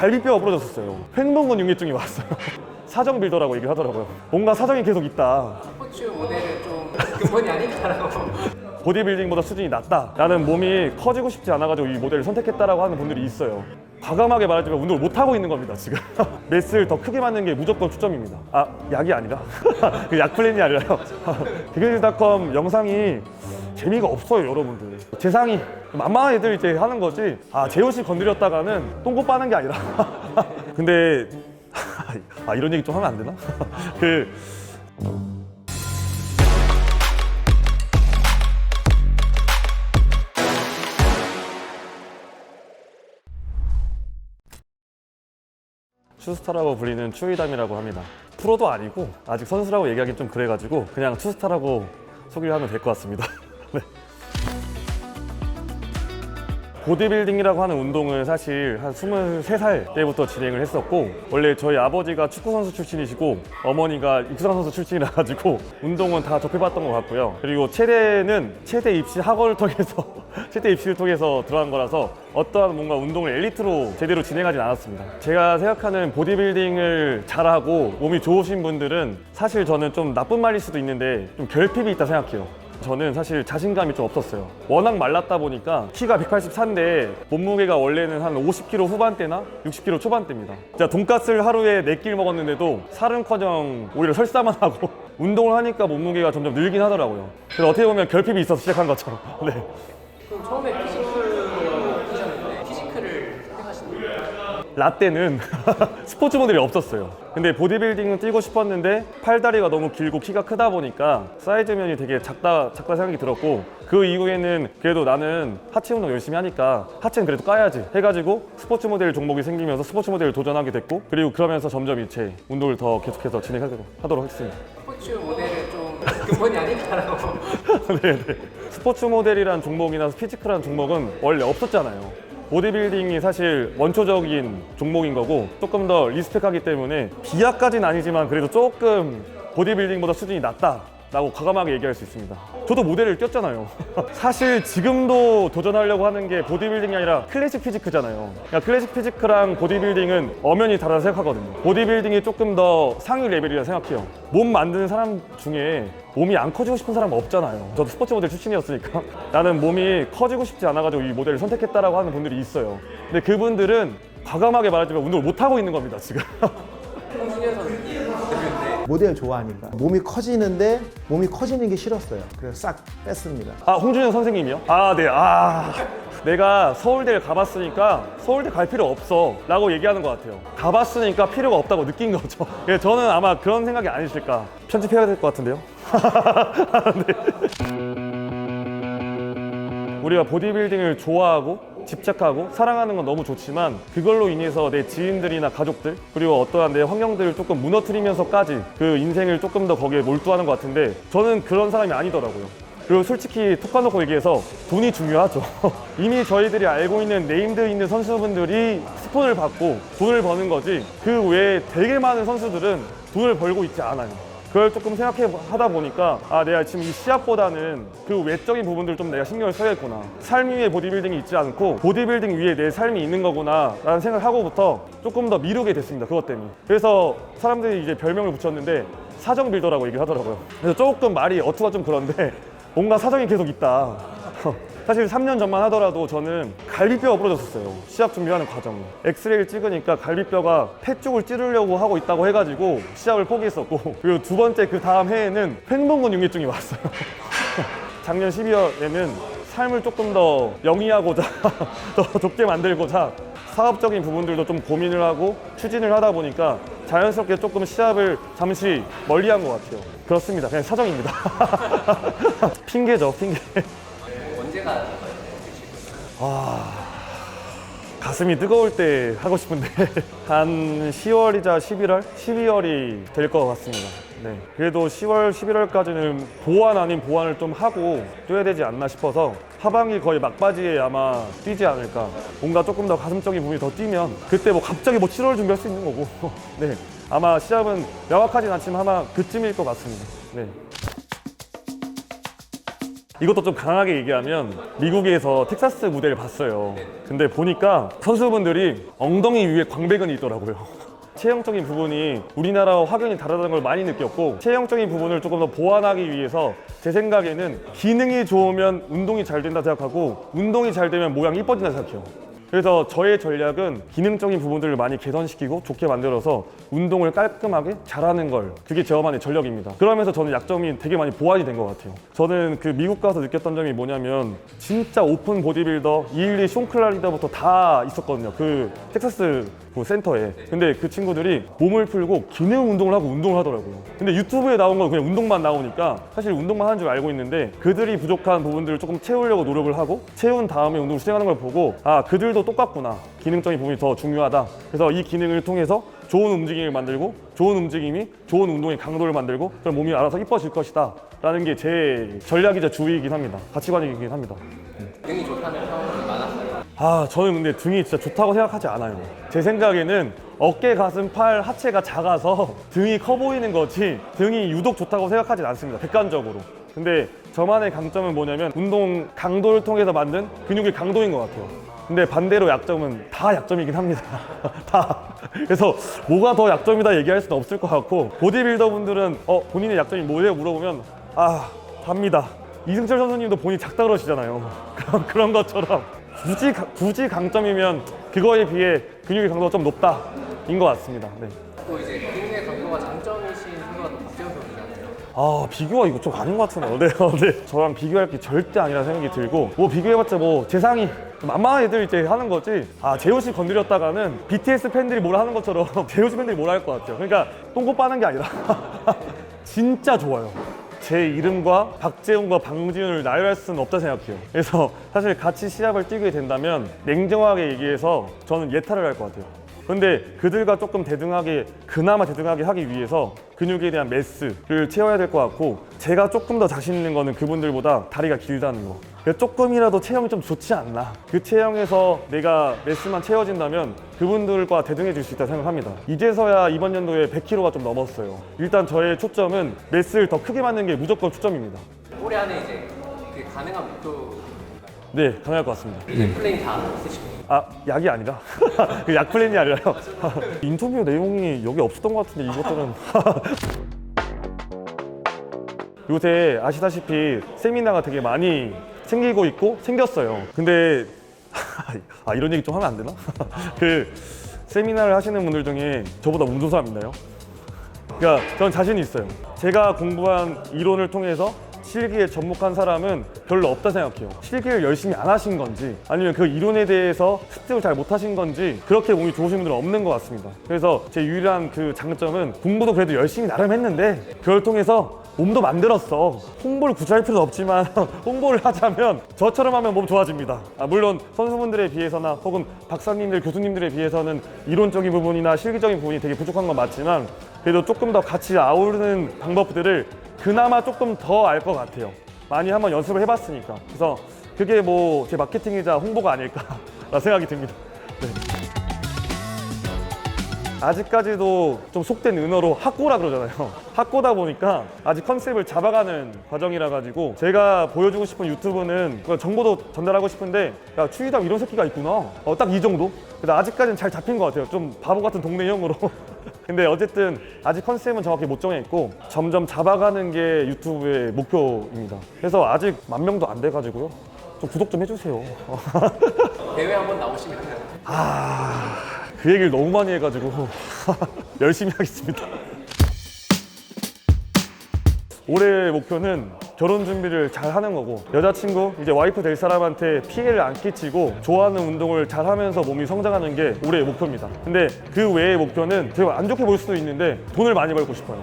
갈비뼈가 부러졌었어요. 횡봉근 융해증이 왔어요. 사정 빌더라고 얘기를 하더라고요. 뭔가 사정이 계속 있다. 스포츠 모델은 좀 근본이 아니다라고. 보디빌딩보다 수준이 낮다. 나는 몸이 커지고 싶지 않아가지고 이 모델을 선택했다라고 하는 분들이 있어요. 과감하게 말하자면 운동을 못 하고 있는 겁니다 지금. 매스를 더 크게 맞는 게 무조건 추점입니다. 아 약이 아니라 그 약 플랜이 아니라요. 비글즈닷컴 영상이 재미가 없어요 여러분들. 재상이 만만한 애들 이제 하는 거지. 아 재호 씨 건드렸다가는 똥꼬 빠는 게 아니라. 근데 아 이런 얘기 좀 하면 안 되나? 그 추스타라고 불리는 추위담이라고 합니다. 프로도 아니고 아직 선수라고 얘기하기 좀 그래가지고 그냥 추스타라고 소개를 하면 될 것 같습니다. 네. 보디빌딩이라고 하는 운동을 사실 한 23살 때부터 진행을 했었고 원래 저희 아버지가 축구 선수 출신이시고 어머니가 육상 선수 출신이라 가지고 운동은 다 접해봤던 것 같고요. 그리고 체대는 체대 입시 학원을 통해서 체대 입시를 통해서 들어간 거라서 어떠한 뭔가 운동을 엘리트로 제대로 진행하진 않았습니다. 제가 생각하는 보디빌딩을 잘하고 몸이 좋으신 분들은 사실 저는 좀 나쁜 말일 수도 있는데 좀 결핍이 있다 생각해요. 저는 사실 자신감이 좀 없었어요. 워낙 말랐다 보니까 키가 184인데 몸무게가 원래는 한 50kg 후반대나 60kg 초반대입니다. 진짜 돈가스를 하루에 4끼를 먹었는데도 살은커녕 오히려 설사만 하고 운동을 하니까 몸무게가 점점 늘긴 하더라고요. 그래서 어떻게 보면 결핍이 있어서 시작한 것처럼. 네. 그럼 처음에 뛰셨는데 피지컬을 선택하신 이유가 라떼는 스포츠 모델이 없었어요. 근데 보디빌딩은 뛰고 싶었는데 팔다리가 너무 길고 키가 크다 보니까 사이즈 면이 되게 작다 작다 생각이 들었고 그 이후에는 그래도 나는 하체 운동 열심히 하니까 하체는 그래도 까야지 해가지고 스포츠 모델 종목이 생기면서 스포츠 모델을 도전하게 됐고 그리고 그러면서 점점 이제 운동을 더 계속해서 진행하도록 하도록 하겠습니다. 스포츠 모델은 좀 근본이 아니다라고. 네네. 스포츠 모델이란 종목이나 피지컬이란 종목은 원래 없었잖아요. 보디빌딩이 사실 원초적인 종목인 거고 조금 더 리스펙하기 때문에 비하까지는 아니지만 그래도 조금 보디빌딩보다 수준이 낮다. 라고 과감하게 얘기할 수 있습니다. 저도 모델을 뛰었잖아요. 사실 지금도 도전하려고 하는 게 보디빌딩이 아니라 클래식 피지크잖아요. 그러니까 클래식 피지크랑 보디빌딩은 엄연히 다르다 생각하거든요. 보디빌딩이 조금 더 상위 레벨이라 생각해요. 몸 만드는 사람 중에 몸이 안 커지고 싶은 사람은 없잖아요. 저도 스포츠 모델 출신이었으니까. 나는 몸이 커지고 싶지 않아가지고 이 모델을 선택했다라고 하는 분들이 있어요. 근데 그분들은 과감하게 말하자면 운동을 못 하고 있는 겁니다, 지금. 모델 좋아하니까 몸이 커지는데 몸이 커지는 게 싫었어요. 그래서 싹 뺐습니다. 아, 홍준영 선생님이요? 아, 네. 아. 내가 서울대를 가봤으니까 서울대 갈 필요 없어 라고 얘기하는 것 같아요. 가봤으니까 필요가 없다고 느낀 거죠. 그래서 저는 아마 그런 생각이 아니실까. 편집해야 될 것 같은데요? 네. 우리가 보디빌딩을 좋아하고 집착하고 사랑하는 건 너무 좋지만 그걸로 인해서 내 지인들이나 가족들 그리고 어떠한 내 환경들을 조금 무너뜨리면서까지 그 인생을 조금 더 거기에 몰두하는 것 같은데 저는 그런 사람이 아니더라고요. 그리고 솔직히 톡 까놓고 얘기해서 돈이 중요하죠. 이미 저희들이 알고 있는 네임드 있는 선수분들이 스폰을 받고 돈을 버는 거지 그 외에 되게 많은 선수들은 돈을 벌고 있지 않아요. 그걸 조금 생각해 하다 보니까 아 내가 지금 이 시합보다는 그 외적인 부분들 좀 내가 신경을 써야겠구나. 삶 위에 보디빌딩이 있지 않고 보디빌딩 위에 내 삶이 있는 거구나 라는 생각을 하고부터 조금 더 미루게 됐습니다 그것 때문에. 그래서 사람들이 이제 별명을 붙였는데 사정 빌더라고 얘기를 하더라고요. 그래서 조금 말이 어투가 좀 그런데 뭔가 사정이 계속 있다 사실 3년 전만 하더라도 저는 갈비뼈가 부러졌었어요. 시합 준비하는 과정에. 엑스레이를 찍으니까 갈비뼈가 폐 쪽을 찌르려고 하고 있다고 해가지고 시합을 포기했었고 그리고 두 번째 그 다음 해에는 횡봉근 융해증이 왔어요. 작년 12월에는 삶을 조금 더 영위하고자 더 좁게 만들고자 사업적인 부분들도 좀 고민을 하고 추진을 하다 보니까 자연스럽게 조금 시합을 잠시 멀리한 것 같아요. 그렇습니다. 그냥 사정입니다. 핑계죠, 핑계. 언제가 가슴이 뜨거울 때 하고 싶은데 한 10월이자 11월, 12월이 될 것 같습니다. 네. 그래도 10월, 11월까지는 보완 아닌 보완을 좀 하고 뛰어야 되지 않나 싶어서 하반기 거의 막바지에 아마 뛰지 않을까. 뭔가 조금 더 가슴적인 부분이 더 뛰면 그때 뭐 갑자기 뭐 7월 준비할 수 있는 거고. 네. 아마 시합은 명확하진 않지만 아마 그쯤일 것 같습니다. 네. 이것도 좀 강하게 얘기하면 미국에서 텍사스 무대를 봤어요. 근데 보니까 선수분들이 엉덩이 위에 광배근이 있더라고요. 체형적인 부분이 우리나라와 확연히 다르다는 걸 많이 느꼈고 체형적인 부분을 조금 더 보완하기 위해서 제 생각에는 기능이 좋으면 운동이 잘 된다 생각하고 운동이 잘 되면 모양이 이뻐진다 생각해요. 그래서 저의 전략은 기능적인 부분들을 많이 개선시키고 좋게 만들어서 운동을 깔끔하게 잘하는 걸 그게 저만의 전략입니다. 그러면서 저는 약점이 되게 많이 보완이 된 것 같아요. 저는 그 미국 가서 느꼈던 점이 뭐냐면 진짜 오픈 보디빌더, 이일리 숀클라리다부터 다 있었거든요. 그 텍사스 그 센터에. 근데 그 친구들이 몸을 풀고 기능 운동을 하고 운동을 하더라고요. 근데 유튜브에 나온 건 그냥 운동만 나오니까 사실 운동만 하는 줄 알고 있는데 그들이 부족한 부분들을 조금 채우려고 노력을 하고 채운 다음에 운동을 수행하는 걸 보고 아 그들도 똑같구나. 기능적인 부분이 더 중요하다. 그래서 이 기능을 통해서 좋은 움직임을 만들고 좋은 움직임이 좋은 운동의 강도를 만들고 그럼 몸이 알아서 이뻐질 것이다. 라는 게 제 전략이자 주의이긴 합니다. 가치관이긴 합니다. 등이 좋다는 평이 많았어요. 아, 저는 근데 등이 진짜 좋다고 생각하지 않아요. 제 생각에는 어깨, 가슴, 팔, 하체가 작아서 등이 커 보이는 거지 등이 유독 좋다고 생각하진 않습니다. 객관적으로. 근데 저만의 강점은 뭐냐면 운동 강도를 통해서 만든 근육의 강도인 것 같아요. 근데 반대로 약점은 다 약점이긴 합니다. 다. 그래서 뭐가 더 약점이다 얘기할 수는 없을 것 같고 보디빌더 분들은 어, 본인의 약점이 뭐예요? 물어보면 아, 답니다. 이승철 선수님도 본인 작다 그러시잖아요. 그런, 그런 것처럼 굳이, 가- 굳이 강점이면 그거에 비해 근육의 강도가 좀 높다. 인 것 같습니다. 네. 또 이제 기능의 강도가 장점이신 선수가 또 박재현 선수잖 아 비교가 이거 좀 아닌 것 같은데. 네, 네. 저랑 비교할 게 절대 아니라 생각이 들고 뭐 비교해봤자 뭐 재상이 만만한 애들 이제 하는 거지. 아 재호 씨 건드렸다가는 BTS 팬들이 뭐라 하는 것처럼 재호 씨 팬들이 뭐라 할 것 같아요. 그러니까 똥꼬 빠는 게 아니라 진짜 좋아요. 제 이름과 박재훈과 방지훈을 나열할 수는 없다 생각해요. 그래서 사실 같이 시합을 뛰게 된다면 냉정하게 얘기해서 저는 예탈을 할것 같아요 근데 그들과 조금 대등하게 그나마 대등하게 하기 위해서 근육에 대한 매스를 채워야 될 것 같고 제가 조금 더 자신 있는 거는 그분들보다 다리가 길다는 거. 그러니까 조금이라도 체형이 좀 좋지 않나. 그 체형에서 내가 매스만 채워진다면 그분들과 대등해질 수 있다 생각합니다. 이제서야 이번 연도에 100kg가 좀 넘었어요. 일단 저의 초점은 매스를 더 크게 만드는 게 무조건 초점입니다. 올해 안에 이제 그 가능한 목표 네 가능할 것 같습니다. 이제 플레이 다 있으시고 아 약이 아니라? 그약 플랜이 아니라요. 인터뷰 내용이 여기 없었던 것 같은데 이것들은. 요새 아시다시피 세미나가 되게 많이 생기고 있고 생겼어요. 근데 아 이런 얘기 좀 하면 안 되나? 그 세미나를 하시는 분들 중에 저보다 운 좋은 사람 있나요? 그러니까 전 자신이 있어요. 제가 공부한 이론을 통해서 실기에 접목한 사람은 별로 없다 생각해요. 실기를 열심히 안 하신 건지 아니면 그 이론에 대해서 습득을 잘 못 하신 건지 그렇게 몸이 좋으신 분들은 없는 것 같습니다. 그래서 제 유일한 그 장점은 공부도 그래도 열심히 나름 했는데 그걸 통해서 몸도 만들었어. 홍보를 굳이 할 필요는 없지만 홍보를 하자면 저처럼 하면 몸 좋아집니다. 아, 물론 선수분들에 비해서나 혹은 박사님들, 교수님들에 비해서는 이론적인 부분이나 실기적인 부분이 되게 부족한 건 맞지만 그래도 조금 더 같이 아우르는 방법들을 그나마 조금 더 알 것 같아요. 많이 한번 연습을 해봤으니까. 그래서 그게 뭐 제 마케팅이자 홍보가 아닐까 생각이 듭니다. 네. 아직까지도 좀 속된 은어로 학고라 그러잖아요. 학고다 보니까 아직 컨셉을 잡아가는 과정이라 가지고 제가 보여주고 싶은 유튜브는 그런 정보도 전달하고 싶은데 야 추이담 이런 새끼가 있구나. 어, 딱 이 정도. 근데 아직까지는 잘 잡힌 것 같아요. 좀 바보 같은 동네형으로. 근데 어쨌든 아직 컨셉은 정확히 못 정했고 점점 잡아가는 게 유튜브의 목표입니다. 그래서 아직 만 명도 안 돼가지고요. 좀 구독 좀 해주세요. 대회 한번 나오시면 그 얘기를 너무 많이 해가지고 열심히 하겠습니다. 올해 목표는 결혼 준비를 잘 하는 거고 여자친구 이제 와이프 될 사람한테 피해를 안 끼치고 좋아하는 운동을 잘 하면서 몸이 성장하는 게 올해의 목표입니다. 근데 그 외의 목표는 되게 안 좋게 볼 수도 있는데 돈을 많이 벌고 싶어요.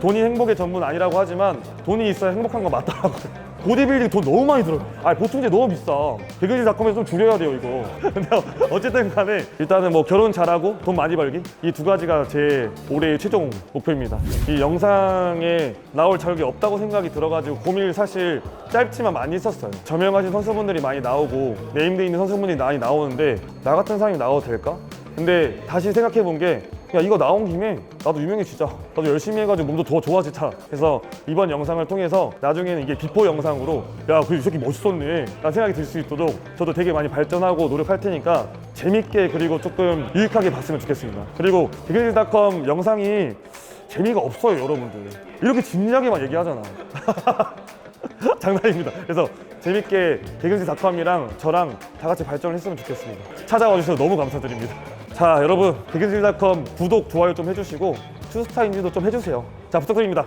돈이 행복의 전부는 아니라고 하지만 돈이 있어야 행복한 거 맞더라고요. 보디빌딩 돈 너무 많이 들어요. 아 보통제 너무 비싸. 개그지닷컴에서 좀 줄여야 돼요 이거. 근데 어쨌든 간에 일단은 뭐 결혼 잘하고 돈 많이 벌기 이 두 가지가 제 올해의 최종 목표입니다. 이 영상에 나올 자격이 없다고 생각이 들어가지고 고민을 사실 짧지만 많이 했었어요. 저명하신 선수분들이 많이 나오고 네임드 있는 선수분들이 많이 나오는데 나 같은 사람이 나와도 될까? 근데 다시 생각해 본 게 야 이거 나온 김에 나도 유명해지자 나도 열심히 해가지고 몸도 더 좋아지자 그래서 이번 영상을 통해서 나중에는 이게 비포 영상으로 야그이 새끼 멋있었네 라는 생각이 들 수 있도록 저도 되게 많이 발전하고 노력할 테니까 재밌게 그리고 조금 유익하게 봤으면 좋겠습니다 그리고 개그지닷컴 영상이 재미가 없어요 여러분들 이렇게 진지하게만 얘기하잖아 장난입니다. 그래서 재밌게 개근지닷컴이랑 저랑 다 같이 발전을 했으면 좋겠습니다. 찾아와 주셔서 너무 감사드립니다. 자, 여러분 개근지닷컴 구독, 좋아요 좀 해주시고 투스타 인지도 좀 해주세요. 자, 부탁드립니다.